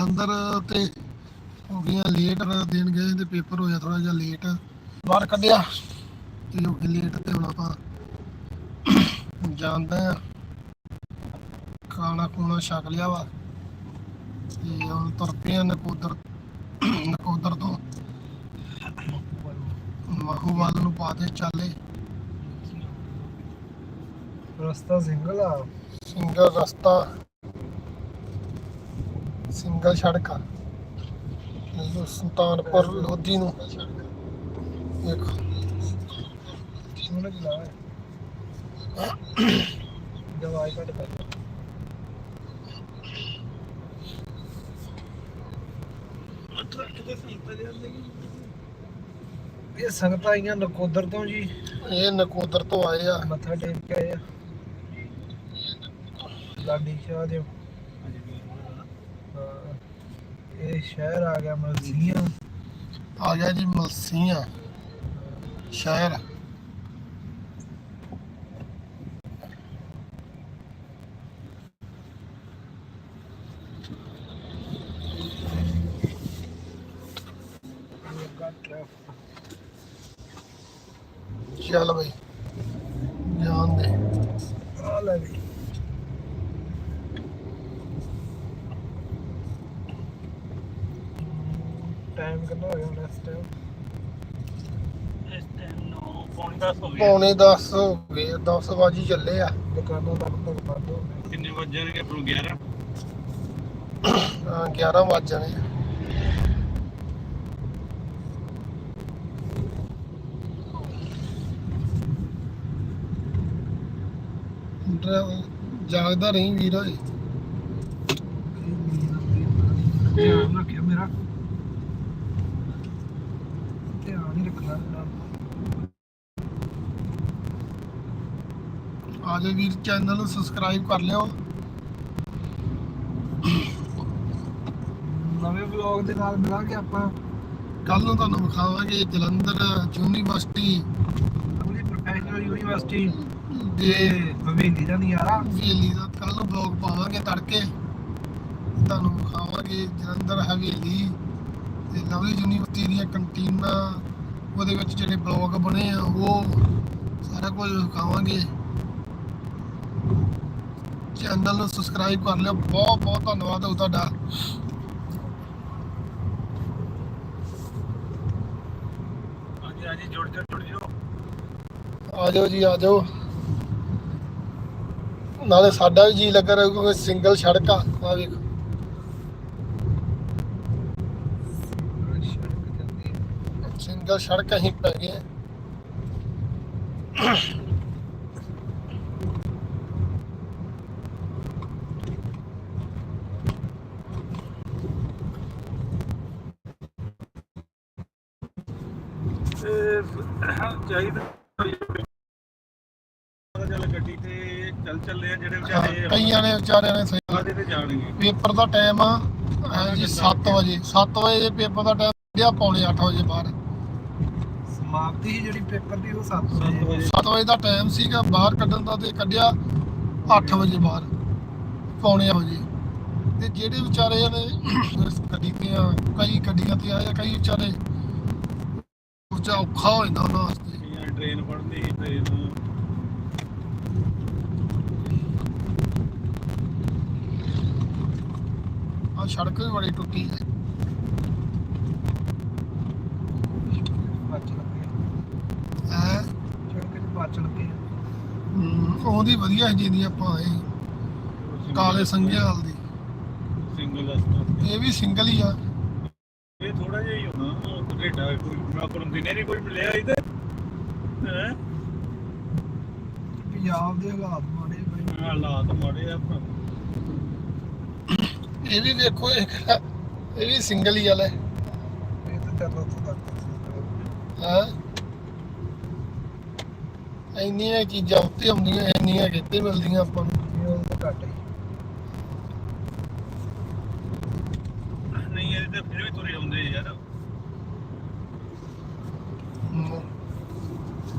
ਜਲੰਧਰ ਤੇ ਹੋ ਗਿਆ ਲੇਟ ਦੇਣ ਗਏ ਤੇ ਪੇਪਰ ਹੋਇਆ ਥੋੜਾ ਜਿਹਾ ਲੇਟ ਬਾਹਰ ਕੱਢਿਆ ਤੇ ਹੋ ਲੇਟ ਤੇ ਹੁਣ ਆਪਾਂ ਜਾਂਦੇ ਆ ਖਾਣਾ ਖੂਣਾ ਛਕ ਲਿਆ ਵਾ ਤੇ ਹੁਣ ਤੁਰ ਪਏ ਆ ਨਕੋਦਰ ਨਕੋਦਰ ਤੋਂ। ਮਹੂਵਾਲ ਨੂੰ ਪਾ ਦੇ ਚੱਲੇ। ਰਸਤਾ ਸਿੰਗਲ ਆ। ਸਿੰਗਲ ਰਸਤਾ। ਸਿੰਗਲ ਸੜਕ ਆ। ਸੁਲਤਾਨਪੁਰ ਲੋਧੀ ਨੂੰ। ਦੇਖੋ। ਉਹਨੇ ਕੀ ਲਾਇਆ ਦਵਾਈ ਘੱਟ ਕਰ ਇਹ ਸੰਗਤਾਂ ਆਈਆਂ ਨਕੋਦਰ ਤੋਂ ਜੀ। ਇਹ ਨਕੋਦਰ ਤੋਂ ਆਏ ਆ। ਮੱਥਾ ਟੇਕ ਕੇ ਆਏ ਆ। ਲਾਡੀ ਸ਼ਾਹ ਦੇ ਹਾਂ। ਇਹ ਸ਼ਹਿਰ ਆ ਗਿਆ ਮਲਸੀਆਂ ਆ ਗਿਆ ਜੀ ਮਲਸੀਆਂ ਸ਼ਹਿਰ ਲੱਗਾ ਟ੍ਰੈਫਿਕ ਚੱਲ ਬਈ ਜਾਣ ਦੇ ਆ ਲੈ ਵੀ ਟਾਈਮ ਕਿੰਨਾ ਹੋ ਗਿਆ ਹੁਣ ਇਸ ਟਾਈਮ ਇਸ ਟਾਈਮ ਨੂੰ ਪੌਣੇ ਦਸ ਹੋ ਗਏ। ਪੌਣੇ 10 ਹੋ ਗਏ 10 ਵਜੇ ਚੱਲੇ ਆ। ਦੁਕਾਨਾਂ ਦਾ ਤੱਕ ਬੰਦ ਹੋ ਗਏ ਕਿੰਨੇ ਵੱਜ ਜਾਣਗੇ ਆਪਣੂ 11 ਹਾਂ, 11 ਵੱਜ ਜਾਣੇ ਆ। ਡਰਾਈਵਰ ਜਾਗਦਾ ਰਹੀ ਵੀਰ ਓਏ। ਧਿਆਨ ਰੱਖਿਆ ਮੇਰਾ ਧਿਆਨ ਹੀ ਰੱਖਣਾ ਮੇਰਾ ਆ ਜਾ ਵੀਰ ਚੈਨਲ ਨੂੰ ਸਬਸਕ੍ਰਾਈਬ ਕਰ ਲਿਓ। ਨਵੇਂ ਵਲੌਗ ਦੇ ਨਾਲ ਮਿਲਾਂਗੇ ਆਪਾਂ। ਕੱਲ ਨੂੰ ਤੁਹਾਨੂੰ ਵਿਖਾਵਾਂਗੇ ਜਲੰਧਰ ਯੂਨੀਵਰਸਿਟੀ। ਪੂਰੀ ਪ੍ਰੋਫੈਸ਼ਨਲ ਯੂਨੀਵਰਸਿਟੀ ਦੇ ਹਵੇਲੀ ਦਾ ਨਜ਼ਾਰਾ। ਹਵੇਲੀ ਦਾ ਕੱਲ ਨੂੰ ਬਲੌਗ ਪਾਵਾਂਗੇ ਤੜਕੇ। ਤੁਹਾਨੂੰ ਵਿਖਾਵਾਂਗੇ ਜਲੰਧਰ ਹਵੇਲੀ। ਤੇ ਲਵਲੀ ਯੂਨੀਵਰਸਿਟੀ ਦੀਆਂ ਕੰਟੀਨਾਂ ਉਹਦੇ ਵਿੱਚ ਜਿਹੜੇ ਬਲੌਗ ਬਣੇ ਆ ਉਹ ਸਾਰਾ ਕੁਝ ਵਿਖਾਵਾਂਗੇ। ਚੈਨਲ ਨੂੰ ਸਬਸਕ੍ਰਾਈਬ ਕਰ ਲਿਓ। ਬਹੁਤ ਬਹੁਤ ਧੰਨਵਾਦ ਹੋ ਤੁਹਾਡਾ। ਹਾਂਜੀ ਹਾਂਜੀ ਜੁੜ ਜਾਓ ਜੁੜ ਜਾਓ। ਆ ਜਾਓ ਜੀ ਆ ਜਾਓ। ਨਾਲੇ ਸਾਡਾ ਵੀ ਜੀ ਲੱਗਾ ਰਹੂ ਕਿਉਂਕਿ ਸਿੰਗਲ ਸੜਕ ਆ। ਆ ਵੇਖੋ। ਸਿੰਗਲ ਸੜਕ ਅਸੀਂ ਪੈ ਗਏ ਆ। ਤੇ ਚਾਹੀਦਾ। ਪਤਾ ਚੱਲ ਗੱਡੀ ਤੇ ਚੱਲ ਚੱਲੇ ਆ ਜਿਹੜੇ ਹਾਂ, ਵਿਚਾਰੇ ਕਈਆਂ ਨੇ ਵਿਚਾਰਿਆਂ ਨੇ ਸਹੀ ਆਦੇ ਤੇ ਜਾਣਗੇ। ਪੇਪਰ ਦਾ ਟਾਈਮ ਆ ਹੈ ਜੀ 7 ਵਜੇ। 7 ਵਜੇ ਦੇ ਪੇਪਰ ਦਾ ਟਾਈਮ ਗਿਆ ਪੌਣੇ 8 ਵਜੇ ਬਾਹਰ। ਸਮਾਪਤੀ ਸੀ ਜਿਹੜੀ ਪੇਪਰ ਦੀ ਉਹ 7 ਸੱਤ ਵਜੇ। ਵਜੇ। 7 ਵਜੇ ਦਾ ਟਾਈਮ ਸੀਗਾ ਬਾਹਰ ਕੱਢਣ ਦਾ ਤੇ ਕੱਢਿਆ 8 ਵਜੇ ਬਾਹਰ ਪੌਣੇ 8 ਵਜੇ। ਤੇ ਜਿਹੜੇ ਵਿਚਾਰੇ ਨੇ ਗੱਡੀ ਤੇ ਆ ਕਈ ਗੱਡੀਆਂ ਤੇ ਆਏ ਆ ਕਈ ਵਿਚਾਰੇ ਉੱਚਾ ਔਖਾ ਹੋ ਜਾਂਦਾ ਉਹਨਾਂ ਵਾਸਤੇ। ਟ੍ਰੇਨ ਫੜਨੀ ਟ੍ਰੇਨ ਆ ਸੜਕ ਵੀ ਬੜੀ ਟੁੱਟੀ ਹੈ। ਉਹਦੀ ਵਧੀਆ ਜਿੰਦੀ ਆਪਾਂ ਆਏ ਕਾਲੇ ਸੰਘਿਆ ਵਾਲ ਦੀ ਸਿੰਗਲ ਇਹ ਵੀ ਸਿੰਗਲ ਹੀ ਆ। ਇਹ ਥੋੜਾ ਜਿਹਾ ਹੀ ਹੋਣਾ ਕੈਨੇਡਾ ਕੋਈ ਦਿਨੇ ਨਹੀਂ ਕੋਈ ਮਿਲਿਆ ਇਹਦੇ ਹੈ ਪੰਜਾਬ ਦੇ ਹਾਲਾਤ ਮਾੜੇ ਬਈ ਹਾਲਾਤ ਮਾੜੇ ਆ ਭਰਾ। ਇਹ ਵੀ ਵੇਖੋ ਇੱਕ ਇਹ ਵੀ ਸਿੰਗਲ ਹੀ ਵਾਲਾ ਇਹ ਤਾਂ ਚੱਲ ਉੱਥੋਂ ਤੱਕ ਸੀ। ਹੈ ਇੰਨੀਆਂ ਚੀਜ਼ਾਂ ਉੱਤੇ ਆਉਂਦੀਆਂ ਇੰਨੀਆਂ ਕਿਤੇ ਮਿਲਦੀਆਂ ਆਪਾਂ ਨੂੰ ਇਹ ਉਹ ਤਾਂ ਘੱਟ ਹੀ ਨਹੀਂ ਇਹ ਤੇ ਫਿਰ ਵੀ ਤੁਰੇ ਆਉਂਦੇ ਯਾਰ ਹਮ,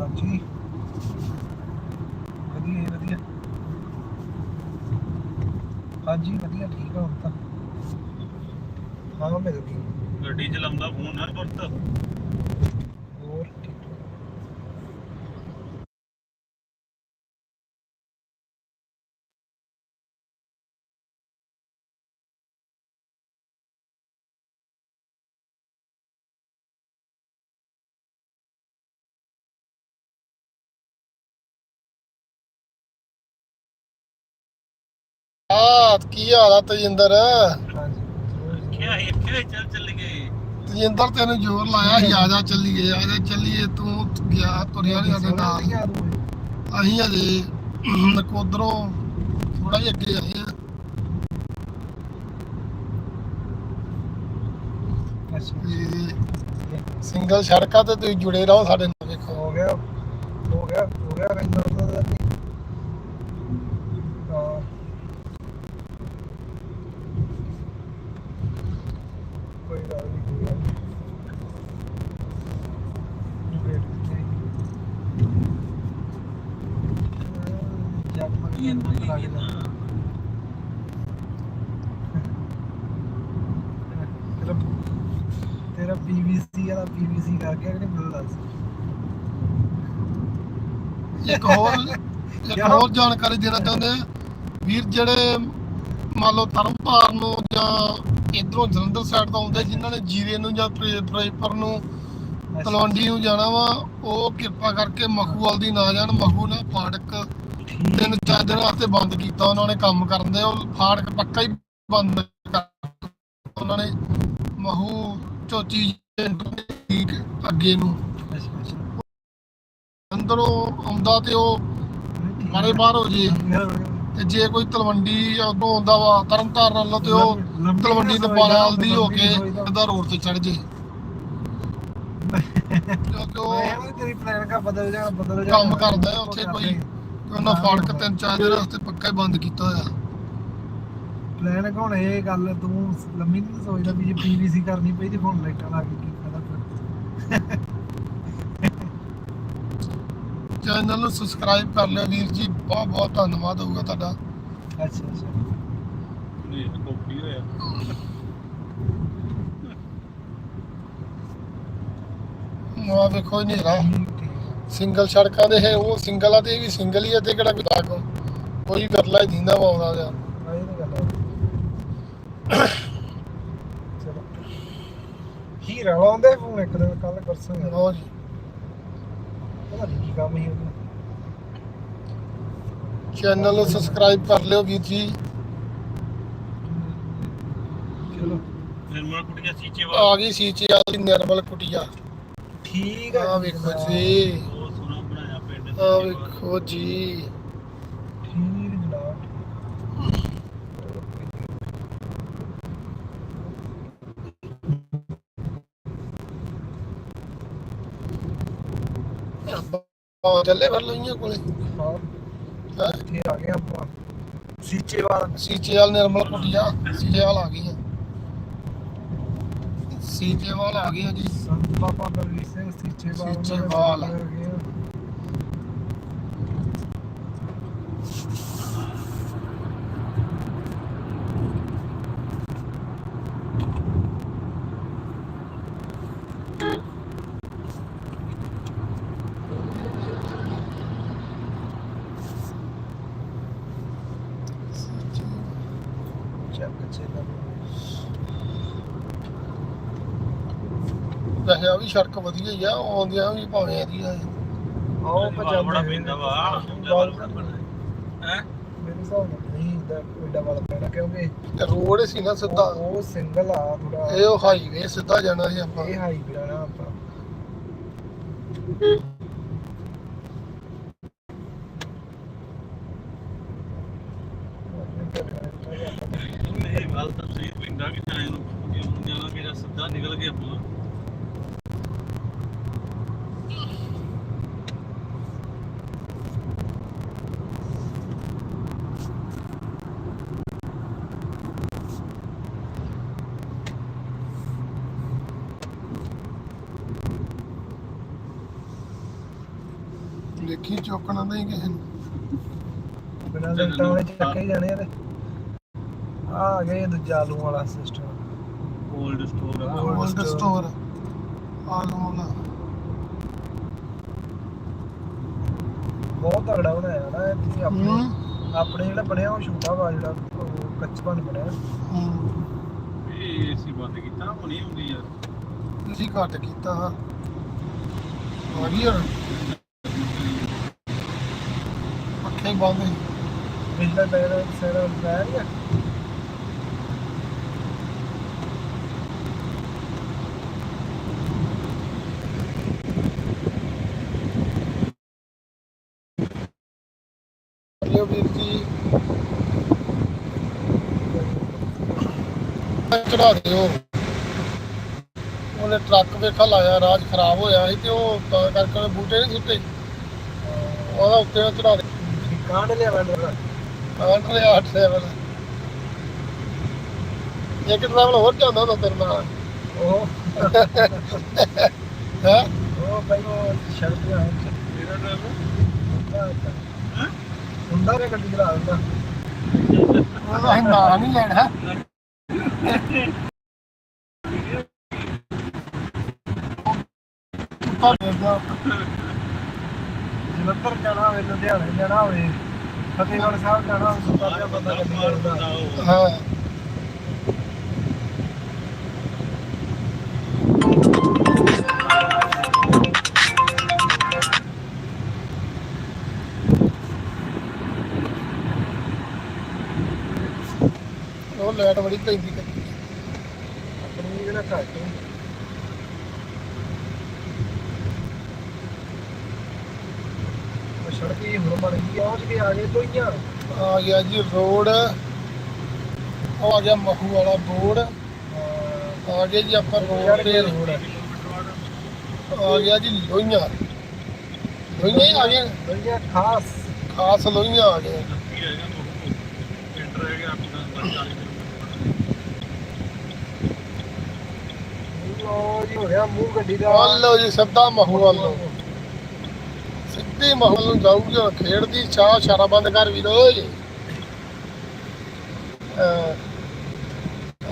ਹਾਂਜੀ ਵਧੀਆ ਜੀ, ਵਧੀਆ। ਹਾਂਜੀ ਵਧੀਆ ਠੀਕ ਆ ਹੁਣ ਤਾਂ। ਹਾਂ ਮਿਲ ਗਈ ਗੱਡੀ ਚਲਾਉਂਦਾ ਫੋਨ ਨਾ ਪੁੱਤ ਹੋਰ ਠੀਕ ਆ ਕੀ ਹਾਲ ਆ ਤਜਿੰਦਰ? ਕਿਹਾ ਇੱਥੇ ਚੱਲ ਚੱਲ ਗਏ? ਤਜਿੰਦਰ ਤੈਨੂੰ ਜ਼ੋਰ ਲਾਇਆ ਸੀ ਆ ਜਾ ਚੱਲੀਏ ਆ ਜਾ ਚੱਲੀਏ ਤੂੰ ਗਿਆ ਤੁਰਿਆ ਨਹੀਂ ਸਾਡੇ ਨਾਲ ਅਸੀਂ ਹਜੇ ਨਕੋਦਰੋਂ ਥੋੜਾ ਜਿਹਾ ਅੱਗੇ ਆਏ ਆ। ਸਿੰਗਲ ਸੜਕਾਂ ਤੇ ਤੁਸੀਂ ਜੁੜੇ ਰਹੋ ਸਾਡੇ ਨਾਲ ਵੇਖੋ। ਹੋ ਗਿਆ ਹੋ ਗਿਆ ਹੋ ਗਿਆ ਰਹਿੰਦਾ ਉਹਦਾ ਨਹੀਂ ਹਾਂ ਕੋਈ ਗੱਲ ਨਹੀਂ ਕੋਈ ਗੱਲ ਨਹੀਂ ਵੇਟ ਤੇ ਜੱਟ ਮੰਗੀ ਨਾ ਲੱਗਦਾ ਤੇਰਾ ਤੇਰਾ ਪੀਵੀਸੀ ਵਾਲਾ ਪੀਵੀਸੀ ਕਰਕੇ ਨਹੀਂ ਮਿਲਦਾ ਸੀ ਇੱਕ ਹੋਰ ਇੱਕ ਹੋਰ ਜਾਣਕਾਰੀ ਦੇਣਾ ਚਾਹੁੰਦੇ ਆ। ਵੀਰ ਜਿਹੜੇ ਮੰਨ ਲਓ ਤਰਨਤਾਰਨ ਨੂੰ ਜਾਂ ਇਧਰੋਂ ਜਲੰਧਰ ਸਾਈਡ ਤੋਂ ਆਉਂਦੇ ਜਿਨ੍ਹਾਂ ਨੇ ਜੀਰੇ ਨੂੰ ਜਾਂ ਤਲਵੰਡੀ ਨੂੰ ਜਾਣਾ ਵਾ ਉਹ ਕਿਰਪਾ ਕਰਕੇ ਮਖੂਵਾਲ ਦੀ ਨਾ ਜਾਣ। ਮਖੂ ਨਾ ਫਾਟਕ ਤਿੰਨ ਚਾਰ ਦਿਨ ਵਾਸਤੇ ਬੰਦ ਕੀਤਾ ਉਹਨਾਂ ਨੇ ਕੰਮ ਕਰਨ ਦੇ। ਉਹ ਫਾਟਕ ਪੱਕਾ ਹੀ ਬੰਦ ਕਰ ਉਹਨਾਂ ਨੇ ਮਹੂ ਚੋਚੀ ਠੀਕ ਅੱਗੇ ਨੂੰ। ਅੰਦਰੋਂ ਆਉਂਦਾ ਤੇ ਉਹ ਮਾਰੇ ਬਾਹਰ ਹੋ ਜੇ। ਤੇ ਜੇ ਕੋਈ ਤਲਵੰਡੀ ਉਦੋਂ ਆਉਂਦਾ ਵਾ ਤਰਨਤਾਰਨ ਵੱਲੋਂ ਤੇ ਉਹ ਤਲਵੰਡੀ ਨੇਪਾਲ ਦੀ ਹੋ ਕੇ ਸਿੱਧਾ ਰੋਡ ਤੇ ਚੜ ਜੇ। ਕਿਉਂਕਿ ਉਹ ਤੇਰੀ ਪਲਾਨ ਕਾ ਬਦਲ ਜਾਣਾ ਬਦਲ ਜਾਣਾ। ਕੰਮ ਕਰਦਾ ਉੱਥੇ ਕੋਈ ਉਹਨਾਂ ਫਾਟਕ ਤਿੰਨ ਚਾਰ ਦਿਨ ਵਾਸਤੇ ਪੱਕਾ ਹੀ ਬੰਦ ਕੀਤਾ ਹੋਇਆ। ਪਲਾਨ ਕੋਣ ਇਹ ਗੱਲ ਤੂੰ ਲੰਮੀ ਨਹੀਂ ਸੋਚਦਾ ਵੀ ਜੇ ਪੀਵੀਸੀ ਕਰਨੀ ਪਈ ਤੇ ਹੁਣ ਲਾਈਟਾਂ ਲਾ ਕੇ ਕੀ ਫਾਇਦਾ ਫਿਰ। ਚੈਨਲ ਨੂੰ ਸਬਸਕ੍ਰਾਈਬ ਕਰ ਲਿਓ ਵੀਰ ਜੀ ਬਹੁਤ ਬਹੁਤ ਧੰਨਵਾਦ ਹੋਊਗਾ ਤੁਹਾਡਾ। ਅੱਛਾ ਅੱਛਾ। ਨਹੀਂ ਕਾਪੀ ਹੋਇਆ। ਵੇਖੋ ਠੀਕ ਠੀਕ ਸਿੰਗਲ ਸੜਕਾਂ ਦੇ ਹੈ ਉਹ ਸਿੰਗਲ ਆ ਤੇ ਇਹ ਵੀ ਸਿੰਗਲ ਹੀ ਆ ਤੇ ਕਿਹੜਾ ਕੋਈ ਦਾਗ ਕੋਈ ਵਿਰਲਾ ਹੀ ਦਿੰਦਾ ਵਾ ਆਉਂਦਾ ਜਾਂ। ਆ ਇਹ ਤਾਂ ਗੱਲ ਹੈ ਚਲੋ। ਹੀਰਾ ਲਾਉਂਦੇ ਫੋਨ ਇੱਕ ਦਿਨ ਕੱਲ ਪਰਸੋਂ ਹੀ ਲਓ ਜੀ। ਪਤਾ ਨਹੀਂ ਕੀ ਕੰਮ ਹੀ ਉਹਦਾ। ਚੈਨਲ ਨੂੰ ਸਬਸਕ੍ਰਾਈਬ ਕਰ ਲਿਓ ਵੀਰ ਜੀ। ਚਲੋ। ਨਿਰਮਲ ਆ ਗਈ ਸੀਚੇ ਵਾਲੀ ਨਿਰਮਲ ਕੁਟੀਆ। ਠੀਕ ਆ। ਵੇਖੋ ਜੀ ਬਹੁਤ ਸੋਹਣਾ ਬਣਾਇਆ ਪਿੰਡ ਆ ਸੀਚੇਵਾਲ। ਵੇਖੋ ਜੀ ਠੀਕ ਜਨਾਬ ਚੱਲੇ ਫਿਰ ਲਈਆਂ ਕੋਲੇ? ਇੱਥੇ ਆ ਗਏ ਆਪਾਂ ਸੀਚੇ ਵਾਲਾ ਸੀਚੇ ਵਾਲ ਨਿਰਮਲ ਕੁਟੀਆ ਸੀਚੇ ਵਾਲ ਆ ਗਈਆਂ ਸੀਚੇ ਵਾਲ ਆ ਗਈਆਂ ਜੀ ਸੰਤ ਬਾਬਾ ਬਲਵੀਰ ਸਿੰਘ ਸੀਚੇ ਵਾਲਾ ਸੀਚੇਵਾਲ। ਚੱਕ ਚੱਲ ਵੈਸੇ ਆ ਵੀ ਸੜਕ ਵਧੀਆ ਹੀ ਆ ਆਉਂਦਿਆਂ ਵੀ ਭਾਵੇਂ ਆਦੀਆਂ ਆਓ ਵਾਲ ਪੰਜਾਬ ਬੜਾ ਪੈਂਦਾ ਵਾ। ਵਾਲ ਬੜਾ ਪੈਂਦਾ। ਹੈ? ਮੇਰੇ ਹਿਸਾਬ ਨਾਲ ਨਹੀਂ ਦਾ ਐਡਾ ਵਾਲਾ ਪੈਣਾ ਕਿਉਂਕਿ ਤੇ ਰੋਡ ਸੀ ਨਾ ਸਿੱਧਾ। ਉਹ- ਸਿੰਗਲ ਆ ਥੋੜਾ ਇਹ ਉਹ ਹਾਈਵੇ ਸਿੱਧਾ ਜਾਣਾ ਸੀ ਆਪਾਂ। ਇਹ ਹਾਈ ਜਾਣਾ ਆਪਾਂ ਇਹ ਗੱਲ ਤਾਂ ਸਹੀ ਪੈਂਦਾ ਕਿ ਜਾਣੇ ਨੂੰ ਕਿ ਹੁਣ ਜਾਣਾ ਮੇਰਾ ਸਿੱਧਾ ਨਿਕਲ ਗਿਆ ਆਪਾਂ ਦੇਖੀ ਚੌਕਣਾ ਨਹੀਂ ਕਿਸੇ ਨੂੰ। ਬਿਨਾਂ ਲਾਈਟਾਂ ਵਾਲੇ ਚੱਕੇ ਹੀ ਜਾਣੇ ਆ ਤੇ। ਆ ਆ ਗਏ ਦੂਜਾ ਆਲੂ ਵਾਲਾ ਸਿਸਟਮ ਕੋਲਡ ਸਟੋਰ ਆ। Cold cold store. ਸਟੋਰ ਆਲਮੋਲਾ ਬਹੁਤ ਤਗੜਾ ਬਣਾਇਆ ਨਾ ਇਹ ਤੁਸੀਂ ਆਪਣੇ ਆਪਣੇ ਜਿਹੜਾ ਬਣਿਆ ਉਹ ਛੋਟਾ ਵਾ ਜਿਹੜਾ ਉਹ ਕੱਚਪਨ ਬਣਿਆ। ਹੂੰ। ਇਹ ਏਸੀ ਬੰਦ ਕੀਤਾ ਹੁਣੀ ਹੁੰਦੀ ਯਾਰ। ਤੁਸੀਂ ਘੱਟ ਕੀਤਾ। ਆ ਗਈ ਹੁਣ ਪੱਖੇ ਬੰਦ ਸੀ। ਪਿਛਲਾ ਟਾਇਰ ਸਾਰਾ ਲਾਇਆ ਨਹੀਂ ਲਿਓ ਵੀਰ ਜੀ। ਚੜਾ ਦਿਓ। ਉਹਨੇ ਟਰੱਕ ਵੇਖਾ ਲਾਇਆ, ਰਾਜ ਖਰਾਬ ਹੋਇਆ ਸੀ ਤੇ ਉਹ ਤਾਂ ਕਰਕੇ ਉਹਨੇ ਬੂਟੇ ਨਹੀਂ ਸੁੱਟੇ। ਉਹਦਾ ਉੱਤੇ ਚੜਾ ਦੇ ਡਰਾ ਕਾਂਟ ਲਿਆ 8 ਲੈਵਲ ਇੱਕ ਟਰੈਵਲ ਹੋਰ ਜਾਂਦਾ ਹੁੰਦਾ ਤੇਰੇ ਨਾਲ। ਉਹ। ਹੈ? ਉਹ ਭਾਈ ਉਹ ਸ਼ਰਤ ਹੈ ਮੇਰਾ ਡਰਾਈਵਰ ਹੁੰਦਾ ਨੇ ਗੱਡੀ ਚਲਾ ਦਿੰਦਾ। ਉਹਦਾ ਅਸੀਂ ਨਾਂ ਨਹੀਂ ਲੈਣਾ ਕੁੱਤਾ ਡਰਦਾ ਜਲੰਧਰ ਜਾਣਾ ਹੋਵੇ ਲੁਧਿਆਣੇ ਜਾਣਾ ਹੋਵੇ ਫਤਿਹਗੜ੍ਹ ਸਾਹਿਬ ਜਾਣਾ ਹੋਵੇ ਸੁੱਤਾ ਪਿਆ ਬੰਦਾ ਗੱਡੀ ਉਹ ਹਾਂ। ਉਹ ਲਾਈਟ ਬੜੀ ਪੈਂਦੀ। ਕੱਤੀ ਆਪਣੀ ਜਿਹੜਾ ਘੱਟ ਉਹ ਸੜਕ ਹੀ ਹੁਣ ਬਣ ਗਈ ਪਹੁੰਚ ਕੇ ਆ ਗਏ ਤੋਈਆਂ ਆ ਗਿਆ ਜੀ ਰੋਡ। ਆ ਗਿਆ ਮਹੂ ਵਾਲਾ ਬੋਰਡ। ਆ ਗਏ ਜੀ ਆਪਾਂ ਰੋਡ ਤੇ। ਰੋਡ? ਆ ਗਿਆ ਜੀ ਲੋਹੀਆਂ। ਹੀ ਆ ਤੋਈਆਂ ਖਾਸ। ਖਾਸ ਲੋਹੀਆਂ ਆ 40 ਲੋ ਜੀ ਹੋ ਗਿਆ ਮੂੰਹ ਗੱਡੀ ਦਾ। ਆ ਲਓ ਜੀ ਸਿੱਧਾ ਮਹੂ ਵੱਲੋਂ। ਸਿੱਧੀ ਮਹੂ ਨੂੰ ਜਾਊਗੀ, ਖੇਡਦੀ ਚਾਹ ਇਸ਼ਾਰਾ ਬੰਦ ਕਰ ਵੀਰੋ ਓਏ।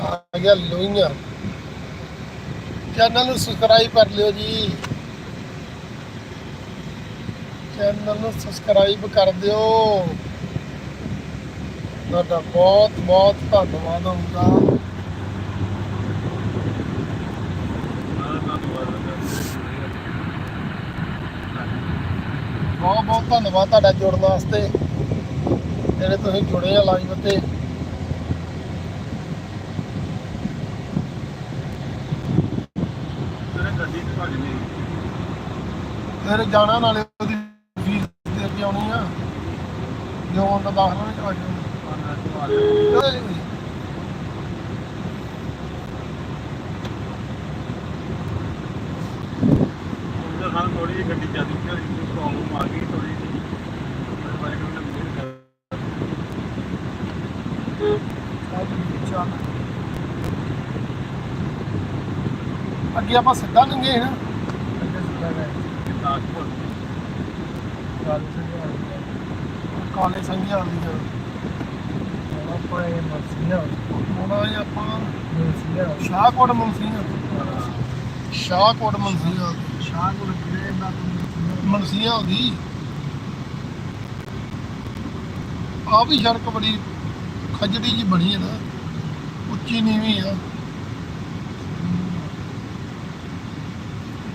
ਆ ਗਿਆ ਲੋਹੀਆਂ। ਚੈਨਲ ਨੂੰ ਸਬਸਕ੍ਰਾਈਬ ਕਰ ਲਿਓ ਜੀ। ਚੈਨਲ ਨੂੰ ਸਬਸਕ੍ਰਾਈਬ ਕਰ ਦਿਓ। ਤੁਹਾਡਾ ਬਹੁਤ ਬਹੁਤ ਧੰਨਵਾਦ ਹੁੰਦਾ। ਬਹੁਤ ਬਹੁਤ ਧੰਨਵਾਦ ਤੁਹਾਡਾ ਜੁੜਨ ਵਾਸਤੇ ਜਿਹੜੇ ਤੁਸੀਂ ਜੁੜੇ ਆ ਲਾਈਵ ਤੇ। ਫਿਰ ਜਾਣਾ ਨਾਲੇ ਉਹਦੀ ਫੀਸ ਦੇ ਕੇ ਆਉਣੀ ਆ। ਜੋ ਉਹਦਾ ਦਾਖਲਾ ਵਿੱਚ ਆ ਜਾਊ ਉਹਦਾ ਸਾਨੂੰ ਥੋੜੀ ਜਿਹੀ ਗੱਡੀ ਚੱਲਦੀ ਸੀ ਉਹਦੀ ਪ੍ਰੋਬਲਮ ਆ ਗਈ ਥੋੜੀ ਜਿਹੀ। ਮੇਰੇ ਬਾਰੇ ਕੋਈ ਨਾ ਅੱਗੇ ਆਪਾਂ ਸਿੱਧਾ ਲੰਘੇ ਨਾ। ਕਾਲੇ ਸੰਘਿਆ ਦੀ ਉਹਨਾਂ ਹੀ ਆਪਾਂ ਸ਼ਾਹਕੋਟ ਮੁਨਸੀਆਂ ਸ਼ਾਹਕੋਟ ਮੁਨਸੀਆਂ ਮਨਸੀਆਂ ਦੀ ਆ ਵੀ ਸੜਕ ਬੜੀ ਖਜੜੀ ਜੀ ਬਣੀ ਹੈ ਨਾ, ਉੱਚੀ ਨੀਵੀਂ ਆ।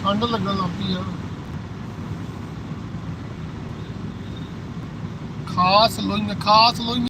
ਠੰਡ ਲੱਗਣ ਲੱਗ ਪਈ ਆ। ਖਾਸ ਲੋਈਆਂ ਖਾਸ ਲੋਈਆਂ।